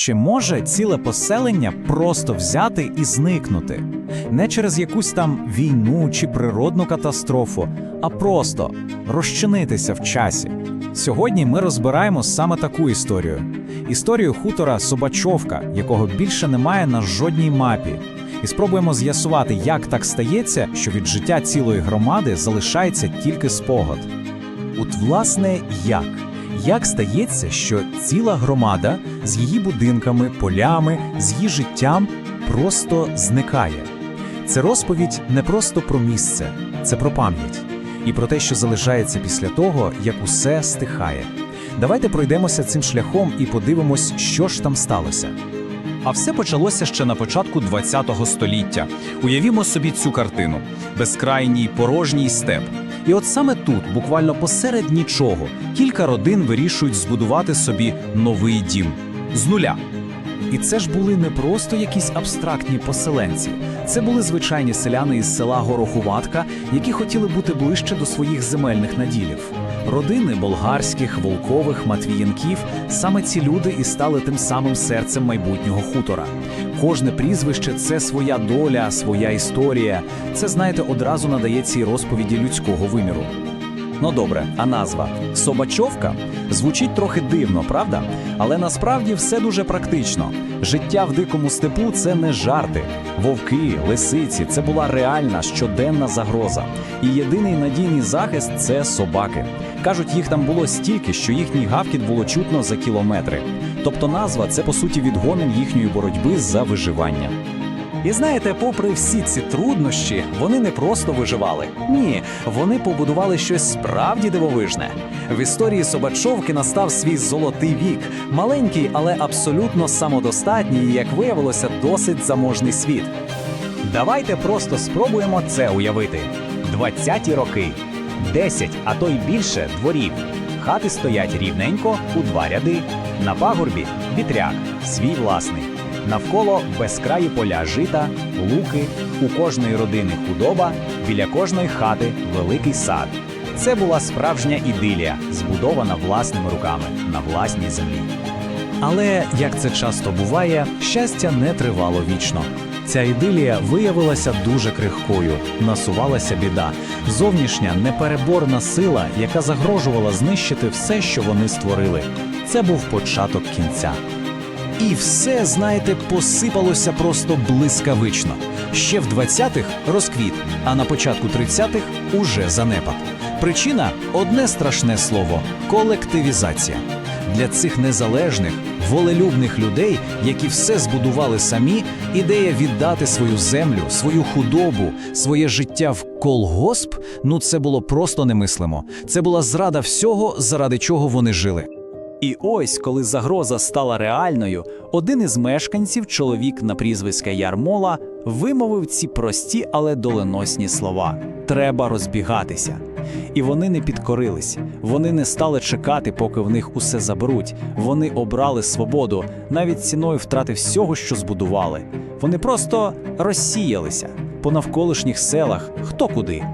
Чи може ціле поселення просто взяти і зникнути? Не через якусь там війну чи природну катастрофу, а просто розчинитися в часі. Сьогодні ми розбираємо саме таку історію: історію хутора Собачовка, якого більше немає на жодній мапі. І спробуємо з'ясувати, як так стається, що від життя цілої громади залишається тільки спогад. От, власне, як? Як стається, що ціла громада з її будинками, полями, з її життям просто зникає? Це розповідь не просто про місце, це про пам'ять і про те, що залишається після того, як усе стихає. Давайте пройдемося цим шляхом і подивимось, що ж там сталося. А все почалося ще на початку ХХ століття. Уявімо собі цю картину: безкрайній порожній степ. І от саме тут, буквально посеред нічого, кілька родин вирішують збудувати собі новий дім з нуля. І це ж були не просто якісь абстрактні поселенці, це були звичайні селяни із села Горохуватка, які хотіли бути ближче до своїх земельних наділів. Родини болгарських, волкових, матвієнків саме ці люди і стали тим самим серцем майбутнього хутора. Кожне прізвище це своя доля, своя історія. Це, знаєте, одразу надає цій розповіді людського виміру. Ну добре, а назва Собачовка звучить трохи дивно, правда? Але насправді все дуже практично. Життя в дикому степу це не жарти. Вовки, лисиці це була реальна щоденна загроза. І єдиний надійний захист це собаки. Кажуть, їх там було стільки, що їхній гавкіт було чутно за кілометри. Тобто назва це по суті відгомін їхньої боротьби за виживання. І знаєте, попри всі ці труднощі, вони не просто виживали. Ні, вони побудували щось справді дивовижне. В історії Собачовки настав свій золотий вік, маленький, але абсолютно самодостатній, і, як виявилося, досить заможний світ. Давайте просто спробуємо це уявити. 20-ті роки, 10, а то й більше дворів. Хати стоять рівненько у два ряди. На пагорбі вітряк, свій власний. Навколо безкраї поля жита, луки, у кожної родини худоба, біля кожної хати великий сад. Це була справжня ідилія, збудована власними руками на власній землі. Але, як це часто буває, щастя не тривало вічно. Ця ідилія виявилася дуже крихкою, насувалася біда, зовнішня непереборна сила, яка загрожувала знищити все, що вони створили. Це був початок кінця. І все, знаєте, посипалося просто блискавично. Ще в 20-х розквіт, а на початку 30-х уже занепад. Причина одне страшне слово колективізація. Для цих незалежних, волелюбних людей, які все збудували самі, ідея віддати свою землю, свою худобу, своє життя в колгосп ну це було просто немислимо. Це була зрада всього, заради чого вони жили. І ось, коли загроза стала реальною, один із мешканців, чоловік на прізвиська Ярмола, вимовив ці прості, але доленосні слова: треба розбігатися. І вони не підкорились, вони не стали чекати, поки в них усе заберуть. Вони обрали свободу навіть ціною втрати всього, що збудували. Вони просто розсіялися по навколишніх селах, хто куди.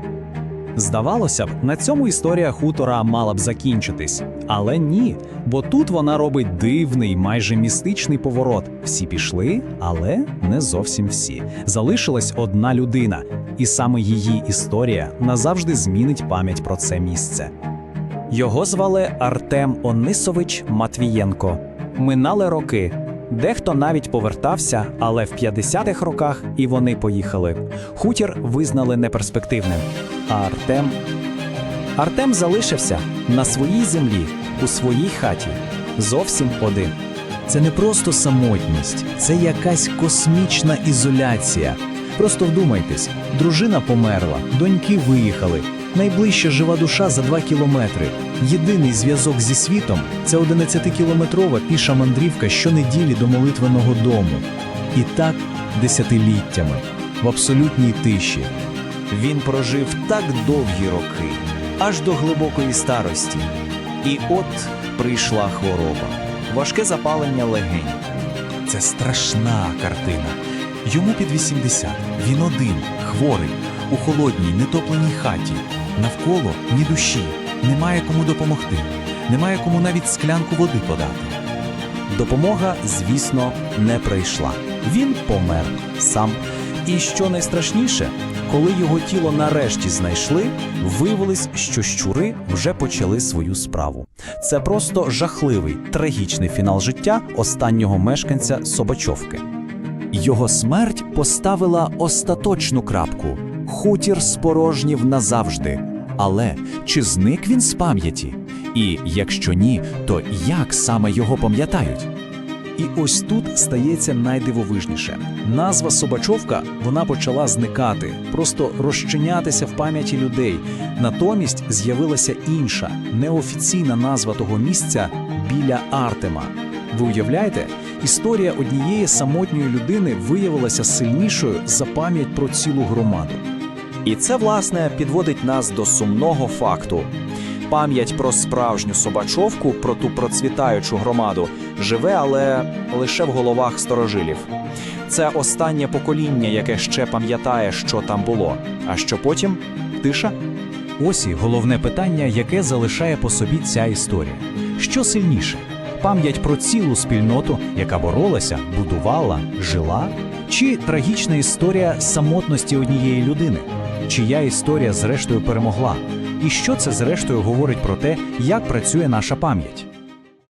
Здавалося б, на цьому історія хутора мала б закінчитись, але ні, бо тут вона робить дивний, майже містичний поворот. Всі пішли, але не зовсім всі. Залишилась одна людина, і саме її історія назавжди змінить пам'ять про це місце. Його звали Артем Онисович Матвієнко. Минали роки. Дехто навіть повертався, але в 50-х роках і вони поїхали. Хутір визнали неперспективним. А Артем. Артем залишився на своїй землі, у своїй хаті, зовсім один. Це не просто самотність, це якась космічна ізоляція. Просто вдумайтесь, дружина померла, доньки виїхали. Найближча жива душа за два кілометри. Єдиний зв'язок зі світом це 11-кілометрова піша мандрівка щонеділі до молитвеного дому. І так десятиліттями, в абсолютній тиші. Він прожив так довгі роки, аж до глибокої старості. І от прийшла хвороба, важке запалення легень. Це страшна картина. Йому під 80, він один, хворий, у холодній, нетопленій хаті. Навколо ні душі, немає кому допомогти, немає кому навіть склянку води подати. Допомога, звісно, не прийшла. Він помер сам. І що найстрашніше, коли його тіло нарешті знайшли, виявилось, що щури вже почали свою справу. Це просто жахливий, трагічний фінал життя останнього мешканця Собачовки. Його смерть поставила остаточну крапку. Хутір спорожнів назавжди. Але чи зник він з пам'яті? І якщо ні, то як саме його пам'ятають? І ось тут стається найдивовижніше. Назва Собачовка вона почала зникати, просто розчинятися в пам'яті людей. Натомість з'явилася інша, неофіційна назва того місця біля Артема. Ви уявляєте, історія однієї самотньої людини виявилася сильнішою за пам'ять про цілу громаду. І це, власне, підводить нас до сумного факту. Пам'ять про справжню собачовку, про ту процвітаючу громаду, живе, але лише в головах сторожилів. Це останнє покоління, яке ще пам'ятає, що там було. А що потім? Тиша? Ось і головне питання, яке залишає по собі ця історія. Що сильніше? Пам'ять про цілу спільноту, яка боролася, будувала, жила, чи трагічна історія самотності однієї людини? Чия історія зрештою перемогла? І що це зрештою говорить про те, як працює наша пам'ять?